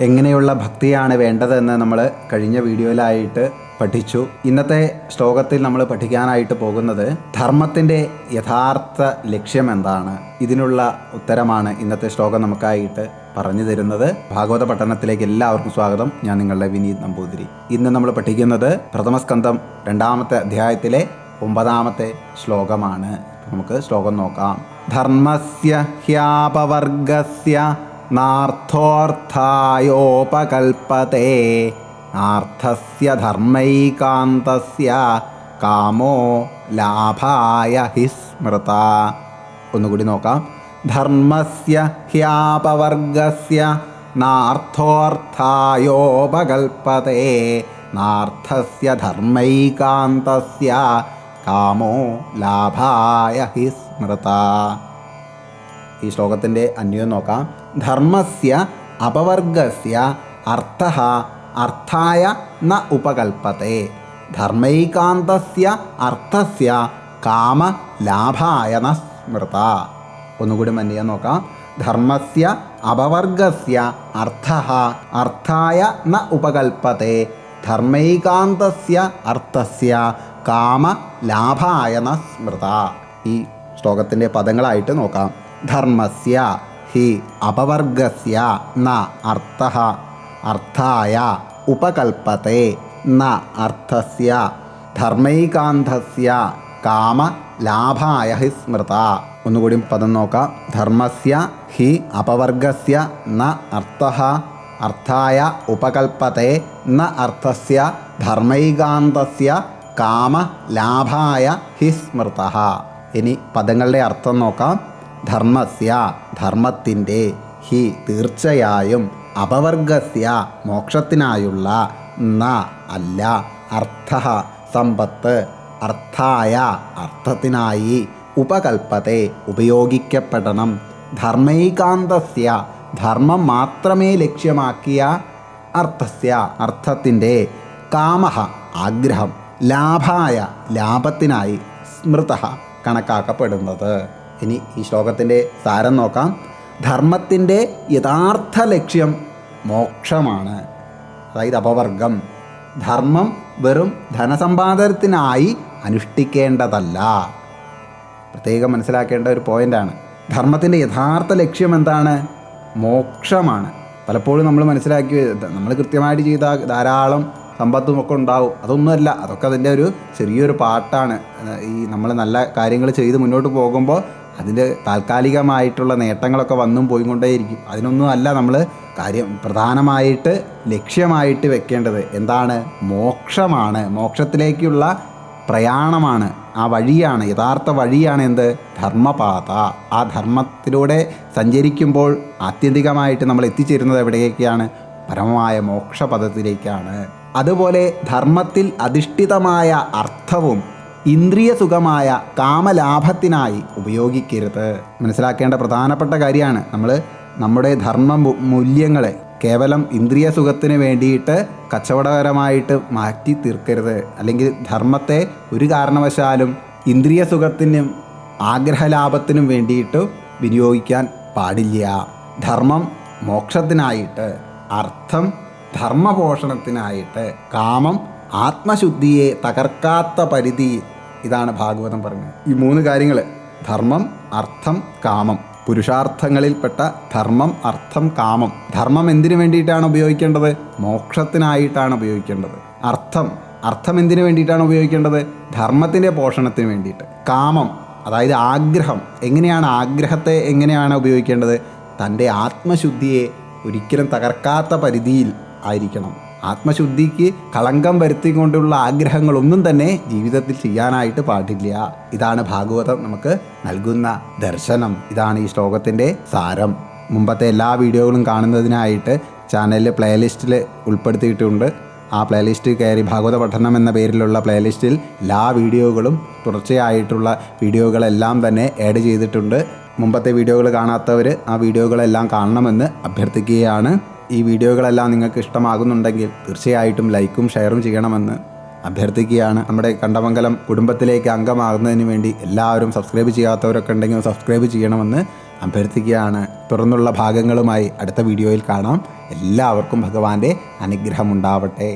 എങ്ങനെയുള്ള ഭക്തിയാണ് വേണ്ടതെന്ന് നമ്മൾ കഴിഞ്ഞ വീഡിയോയിലായിട്ട് പഠിച്ചു. ഇന്നത്തെ ശ്ലോകത്തിൽ നമ്മൾ പഠിക്കാനായിട്ട് പോകുന്നത് ധർമ്മത്തിന്റെ യഥാർത്ഥ ലക്ഷ്യം എന്താണ്? ഇതിനുള്ള ഉത്തരമാണ് ഇന്നത്തെ ശ്ലോകം നമുക്കായിട്ട് പറഞ്ഞു തരുന്നത്. ഭാഗവത പഠനത്തിലേക്ക് എല്ലാവർക്കും സ്വാഗതം. ഞാൻ നിങ്ങളുടെ വിനീത് നമ്പൂതിരി. ഇന്ന് നമ്മൾ പഠിക്കുന്നത് പ്രഥമസ്കന്ധം രണ്ടാമത്തെ അധ്യായത്തിലെ ഒമ്പതാമത്തെ ശ്ലോകമാണ്. നമുക്ക് ശ്ലോകം നോക്കാം. ധർമ്മസ്യ ഹ്യാപവർഗസ്യ നാർത്ഥോർത്ഥായോപകൽപ്പത്തെ നാർത്ഥസ്യ ധർമ്മൈകാന്തസ്യ കാമോ ലാഭായ ഹി സ്മൃത. ഒന്നുകൂടി നോക്കാം. ധർമ്മസ്യ ഹ്യാപവർഗസ്യ നാർത്ഥോർത്ഥായോപകൽപ്പത്തെ നാർത്ഥസ്യ ധർമ്മൈകാന്തസ്യ കാമോ ലാഭായ ഹി സ്മൃത. ഈ ശ്ലോകത്തിന്റെ അന്വയം നോക്കാം. ധർമ്മസ്യ അപവർഗസ്യ അർത്ഥ അർത്ഥായ ന ഉപകൽപ്പത്തെ. ധർമ്മൈകാന്തസ്യ അർത്ഥസ്യ കാമ ലാഭായ ന സ്മൃത. ഒന്നുകൂടി മന്യ നോക്കാം. ധർമ്മസ്യ അപവർഗസ്യ അർത്ഥ അർത്ഥായ ന ഉപകൽപ്പത്തെ. ധർമ്മൈകാന്തസ്യ അർത്ഥസ്യ കാമ ലാഭായ ന സ്മൃത. ഈ ശ്ലോകത്തിന്റെ പദങ്ങളായിട്ട് നോക്കാം. ധർമ്മസ്യ ഹി അപവർഗസ്യ ന അർത്ഥ അർത്ഥായ ഉപകൽപ്പത്തെ ന അർത്ഥസ്യ ധർമ്മൈകാന്തസ്യ കാമ ലാഭായ ഹി സ്മൃത. ഒന്നുകൂടി പദം നോക്കാം. ധർമ്മസ്യ ഹി അപവർഗസ്യ ന അർത്ഥ അർത്ഥായ ഉപകൽപ്പത്തെ ന അർത്ഥസ്യ ധർമ്മൈകാന്തസ്യ കാമ ലാഭായ ഹി സ്മൃത. ഇനി പദങ്ങളുടെ അർത്ഥം നോക്കാം. ധർമ്മസ്യ ധർമ്മത്തിന്റെ ഹി തീർച്ചയായും അപവർഗസ്യ മോക്ഷത്തിനായുള്ള ന അല്ല അർത്ഥ സമ്പത്ത് അർത്ഥായ അർത്ഥത്തിനായി ഉപകൽപ്പത്തെ ഉപയോഗിക്കപ്പെടണം. ധർമ്മൈകാന്തസ്യ ധർമ്മം മാത്രമേ ലക്ഷ്യമാക്കിയ അർത്ഥസ്യ അർത്ഥത്തിന്റെ കാമഹ ആഗ്രഹം ലാഭായ ലാഭത്തിനായി സ്മൃത കണക്കാക്കപ്പെടുന്നത്. ഇനി ഈ ശ്ലോകത്തിന്റെ സാരം നോക്കാം. ധർമ്മത്തിന്റെ യഥാർത്ഥ ലക്ഷ്യം മോക്ഷമാണ്. അതായത് അപവർഗം. ധർമ്മം വെറും ധനസമ്പാദനത്തിനായി അനുഷ്ഠിക്കേണ്ടതല്ല. പ്രത്യേകം മനസ്സിലാക്കേണ്ട ഒരു പോയിന്റാണ് ധർമ്മത്തിന്റെ യഥാർത്ഥ ലക്ഷ്യം എന്താണ്? മോക്ഷമാണ്. പലപ്പോഴും നമ്മൾ മനസ്സിലാക്കി നമ്മൾ കൃത്യമായിട്ട് ചെയ്ത ധാരാളം സമ്പത്തും ഒക്കെ ഉണ്ടാവും. അതൊന്നുമല്ല അതൊക്കെ അതിന്റെ ഒരു ചെറിയൊരു പാട്ടാണ്. ഈ നമ്മൾ നല്ല കാര്യങ്ങൾ ചെയ്ത് മുന്നോട്ട് പോകുമ്പോൾ അതിന്റെ താൽക്കാലികമായിട്ടുള്ള നേട്ടങ്ങളൊക്കെ വന്നും പോയി കൊണ്ടേയിരിക്കും അതിനൊന്നും അല്ല നമ്മൾ കാര്യം പ്രധാനമായിട്ട് ലക്ഷ്യമായിട്ട് വെക്കേണ്ടത് എന്താണ്? മോക്ഷമാണ്. മോക്ഷത്തിലേക്കുള്ള പ്രയാണമാണ്. ആ വഴിയാണ് യഥാർത്ഥ വഴിയാണ് എന്ത്? ധർമ്മപാത. ആ ധർമ്മത്തിലൂടെ സഞ്ചരിക്കുമ്പോൾ ആത്യന്തികമായിട്ട് നമ്മൾ എത്തിച്ചേരുന്നത് എവിടേക്കാണ്? പരമമായ മോക്ഷപദത്തിലേക്കാണ് അതുപോലെ ധർമ്മത്തിൽ അധിഷ്ഠിതമായ അർത്ഥവും ഇന്ദ്രിയ സുഖമായ കാമലാഭത്തിനായി ഉപയോഗിക്കരുത്. മനസ്സിലാക്കേണ്ട പ്രധാനപ്പെട്ട കാര്യമാണ് നമ്മൾ നമ്മുടെ ധർമ്മ മൂല്യങ്ങളെ കേവലം ഇന്ദ്രിയ സുഖത്തിന് വേണ്ടിയിട്ട് കച്ചവടകരമായിട്ട് മാറ്റി തീർക്കരുത്. അല്ലെങ്കിൽ ധർമ്മത്തെ ഒരു കാരണവശാലും ഇന്ദ്രിയ സുഖത്തിനും ആഗ്രഹലാഭത്തിനും വേണ്ടിയിട്ട് വിനിയോഗിക്കാൻ പാടില്ല. ധർമ്മം മോക്ഷത്തിനായിട്ട് അർത്ഥം ധർമ്മപോഷണത്തിനായിട്ട് കാമം ആത്മശുദ്ധിയെ തകർക്കാത്ത പരിധി ഇതാണ് ഭാഗവതം പറഞ്ഞത്. ഈ മൂന്ന് കാര്യങ്ങൾ ധർമ്മം അർത്ഥം കാമം. പുരുഷാർത്ഥങ്ങളിൽപ്പെട്ട ധർമ്മം അർത്ഥം കാമം. ധർമ്മം എന്തിനു വേണ്ടിയിട്ടാണ് ഉപയോഗിക്കേണ്ടത്? മോക്ഷത്തിനായിട്ടാണ് ഉപയോഗിക്കേണ്ടത്. അർത്ഥം അർത്ഥം എന്തിനു വേണ്ടിയിട്ടാണ് ഉപയോഗിക്കേണ്ടത്? ധർമ്മത്തിന്റെ പോഷണത്തിന് വേണ്ടിയിട്ട്. കാമം അതായത് ആഗ്രഹം എങ്ങനെയാണ് ആഗ്രഹത്തെ എങ്ങനെയാണ് ഉപയോഗിക്കേണ്ടത്? തന്റെ ആത്മശുദ്ധിയെ ഒരിക്കലും തകർക്കാത്ത പരിധിയിൽ ആയിരിക്കണം. ആത്മശുദ്ധിക്ക് കളങ്കം വരുത്തിക്കൊണ്ടുള്ള ആഗ്രഹങ്ങളൊന്നും തന്നെ ജീവിതത്തിൽ ചെയ്യാനായിട്ട് പാടില്ല. ഇതാണ് ഭാഗവതം നമുക്ക് നൽകുന്ന ദർശനം. ഇതാണ് ഈ ശ്ലോകത്തിന്റെ സാരം. മുമ്പത്തെ എല്ലാ വീഡിയോകളും കാണുന്നതിനായിട്ട് ചാനലിൽ പ്ലേലിസ്റ്റിൽ ഉൾപ്പെടുത്തിയിട്ടുണ്ട്. ആ പ്ലേലിസ്റ്റ് കയറി ഭാഗവത പഠനം എന്ന പേരിലുള്ള പ്ലേലിസ്റ്റിൽ എല്ലാ വീഡിയോകളും തുടർച്ചയായിട്ടുള്ള വീഡിയോകളെല്ലാം തന്നെ ആഡ് ചെയ്തിട്ടുണ്ട്. മുമ്പത്തെ വീഡിയോകൾ കാണാത്തവർ ആ വീഡിയോകളെല്ലാം കാണണമെന്ന് അഭ്യർത്ഥിക്കുകയാണ്. ഈ വീഡിയോകളെല്ലാം നിങ്ങൾക്ക് ഇഷ്ടമാകുന്നുണ്ടെങ്കിൽ തീർച്ചയായിട്ടും ലൈക്കും ഷെയറും ചെയ്യണമെന്ന് അഭ്യർത്ഥിക്കുകയാണ്. നമ്മുടെ കണ്ടമംഗലം കുടുംബത്തിലേക്ക് അംഗമാകുന്നതിന് വേണ്ടി എല്ലാവരും സബ്സ്ക്രൈബ് ചെയ്യാത്തവരൊക്കെ ഉണ്ടെങ്കിൽ സബ്സ്ക്രൈബ് ചെയ്യണമെന്ന് അഭ്യർത്ഥിക്കുകയാണ്. തുടർന്നുള്ള ഭാഗങ്ങളുമായി അടുത്ത വീഡിയോയിൽ കാണാം. എല്ലാവർക്കും ഭഗവാന്റെ അനുഗ്രഹം ഉണ്ടാവട്ടെ